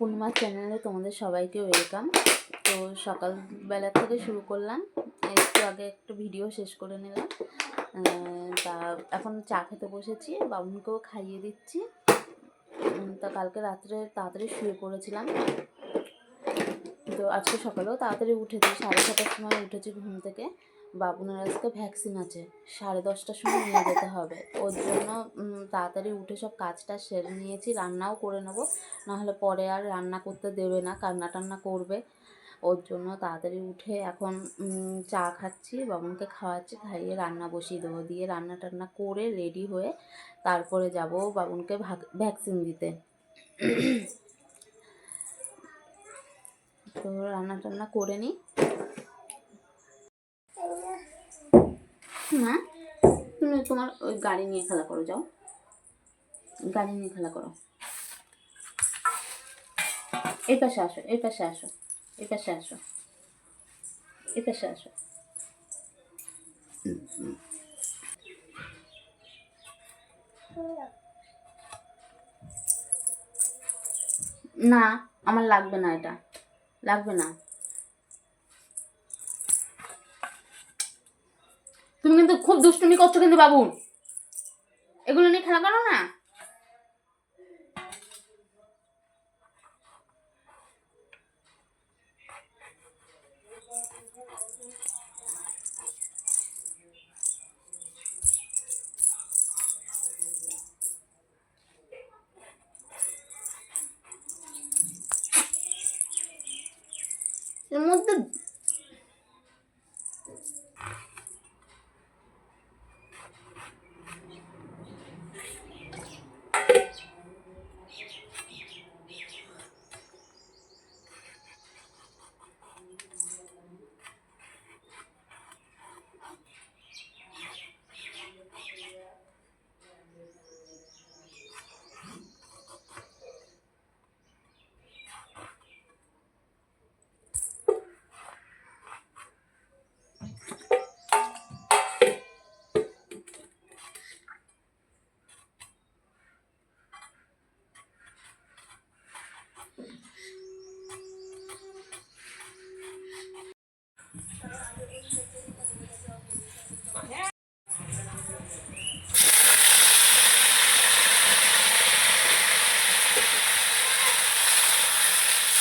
পূর্ণিমার চ্যানেলে তোমাদের সবাইকে ওয়েলকাম। তো সকালবেলা থেকে শুরু করলাম। একটু আগে একটু ভিডিও শেষ করে নিলাম। তা এখন চা খেতে বসেছি বাবুনকেও খাইয়ে দিচ্ছি। তা কালকে রাত্রে তাড়াতাড়ি শুয়ে পড়েছিলাম। তো আজকে সকালেও তাড়াতাড়ি উঠেছি, সাড়ে ছটার সময় উঠেছি ঘুম থেকে। বাবুনের আজকে ভ্যাকসিন আছে, সাড়ে দশটার সময় নিয়ে যেতে হবে। ওর জন্য তাড়াতাড়ি উঠে সব কাজটা সেরে নিয়েছি, রান্নাও করে নেব, নাহলে পরে আর রান্না করতে দেবে না, কান্না টান্না করবে। ওর জন্য তাড়াতাড়ি উঠে এখন চা খাচ্ছি, বাবুনকে খাওয়াচ্ছি, খাইয়ে রান্না বসিয়ে দেবো। দিয়ে রান্না টান্না করে রেডি হয়ে তারপরে যাব বাবুনকে ভ্যাকসিন দিতে। তো রান্না টান্না করে নিই। না, তুমি তোমার ওই গাড়ি নিয়ে খেলা করো, যাও। গাড়ি নিয়ে খেলা করো। এই পাশে আসো, এই পাশে আসো, এই পাশে আসো, এই পাশে আসো। না, আমার লাগবে না এটা। লাগবে না। কিন্তু খুব দুষ্টুমি করছ কিন্তু বাবু। এগুলো নিয়ে খেলা করো না।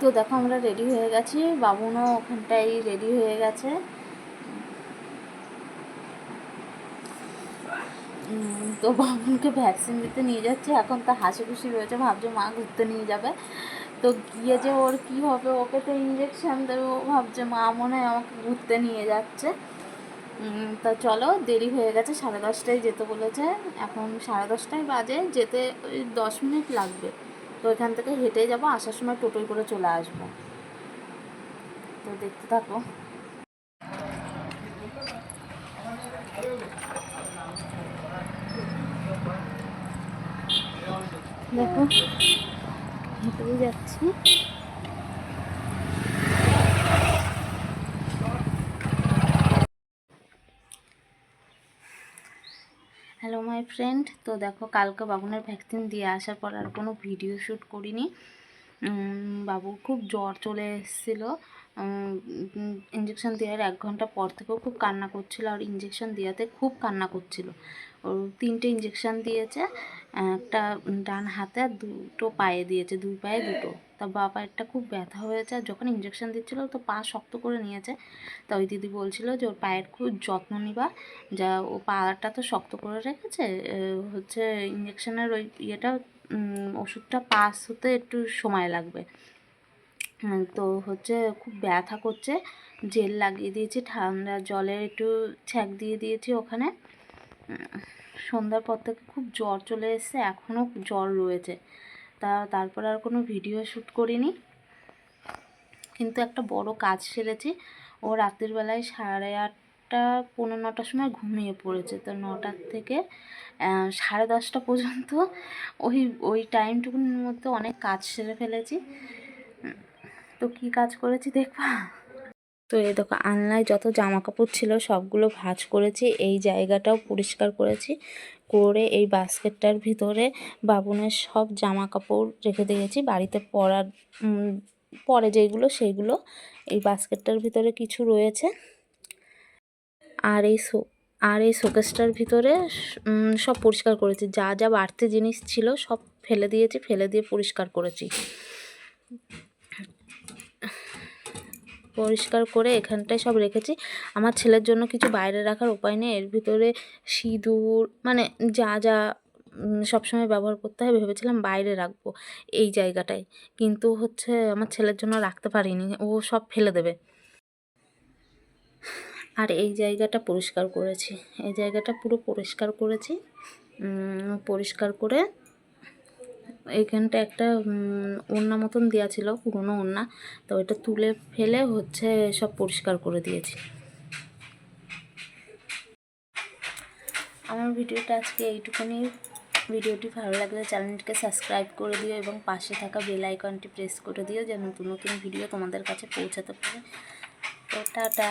তো দেখো আমরা রেডি হয়ে গেছি। বাবুনও ওখানটায় রেডি হয়ে গেছে। তো বাবুনকে ভ্যাকসিন দিতে নিয়ে যাচ্ছে। এখন তো হাসি খুশি রয়েছে। ভাবছে মা ঘুরতে নিয়ে যাবে। তো গিয়ে যে ওর কি হবে, ওকে তো ইঞ্জেকশন দেবে। ভাবছে মা মনে হয় আমাকে ঘুরতে নিয়ে যাচ্ছে। তা চলো, দেরি হয়ে গেছে। সাড়ে দশটায় যেতে বলেছে। এখন সাড়ে দশটায় বাজে। যেতে ওই দশ মিনিট লাগবে। তো এখান থেকে হেঁটে যাব, আসার সময় টোটোয় করে চলে আসব। তো দেখতে থাকো। দেখো, হেঁটেই যাচ্ছি। My friend. তো দেখো, কালকে বাবুনের ভ্যাকসিন দিয়ে আসার পর আর কোনো ভিডিও শ্যুট করিনি। বাবু খুব জ্বর চলে এসেছিল। ইঞ্জেকশন দেওয়ার এক ঘণ্টা পর থেকেও খুব কান্না করছিল আর ইঞ্জেকশন দেওয়াতে খুব কান্না করছিল। তিনটে ইঞ্জেকশন দিয়েছে, একটা ডান হাতে আর দুটো পায়ে দিয়েছে, দুই পায়ে দুটো। তা বা পায়েরটা খুব ব্যথা হয়েছে, আর যখন ইঞ্জেকশন দিচ্ছিল তো পা শক্ত করে নিয়েছে। তা ওই দিদি বলছিল যে ওর পায়ের খুব যত্ন নিবা, যা ও পাটা তো শক্ত করে রেখেছে হচ্ছে ইঞ্জেকশনের ওই ইয়েটা ওষুধটা পাস হতে একটু সময় লাগবে। তো হচ্ছে খুব ব্যথা করছে, জেল লাগিয়ে দিয়েছি, ঠান্ডা জলে একটু ছ্যাঁক দিয়ে দিয়েছি ওখানে। সন্ধ্যার পর থেকে খুব জ্বর চলে এসেছে, এখনও জ্বর রয়েছে। তা তারপর আর কোনো ভিডিও শ্যুট করিনি। কিন্তু একটা বড় কাজ সেরেছি, ও রাতের বেলায় সাড়ে আটটা পনেরো নটার সময় ঘুমিয়ে পড়েছে। তো নটার থেকে সাড়ে দশটা পর্যন্ত ওই ওই টাইমটুকুনির মধ্যে অনেক কাজ সেরে ফেলেছি। তো কী কাজ করেছি দেখবা? তো এই দেখো, আলনায় যত জামা কাপড় ছিল সবগুলো ভাঁজ করেছি, এই জায়গাটাও পরিষ্কার করেছি। করে এই বাস্কেটটার ভিতরে বাবুনের সব জামা কাপড় রেখে দিয়েছি বাড়িতে পরার পরে যেগুলো সেইগুলো এই বাস্কেটটার ভিতরে কিছু রয়েছে। আর এই আর এই শোকেসটার ভিতরে সব পরিষ্কার করেছি। যা যা বাড়তি জিনিস ছিল সব ফেলে দিয়েছি, ফেলে দিয়ে পরিষ্কার করেছি। পরিষ্কার করে এখানটায় সব রেখেছি। আমার ছেলের জন্য কিছু বাইরে রাখার উপায় নেই। এর ভিতরে সিঁদুর মানে যা যা সবসময় ব্যবহার করতে হয় ভেবেছিলাম বাইরে রাখব এই জায়গাটায়। কিন্তু হচ্ছে আমার ছেলের জন্য রাখতে পারিনি। ও সব ফেলে দেবে। আর এই জায়গাটা পরিষ্কার করেছি। এই জায়গাটা পুরো পরিষ্কার করেছি। পরিষ্কার করে এইখানটা একটা ওড়না মতন দেওয়া ছিল, পুরনো ওড়না। তো এটা তুলে ফেলে হচ্ছে সব পরিষ্কার করে দিয়েছি। আমার ভিডিওটা আজকে এইটুকুনি। ভিডিওটি ভালো লাগলে চ্যানেলটিকে সাবস্ক্রাইব করে দিও এবং পাশে থাকা বেল আইকনটি প্রেস করে দিও, যেন নতুন নতুন ভিডিও তোমাদের কাছে পৌঁছাতে পারে। তো টাটা।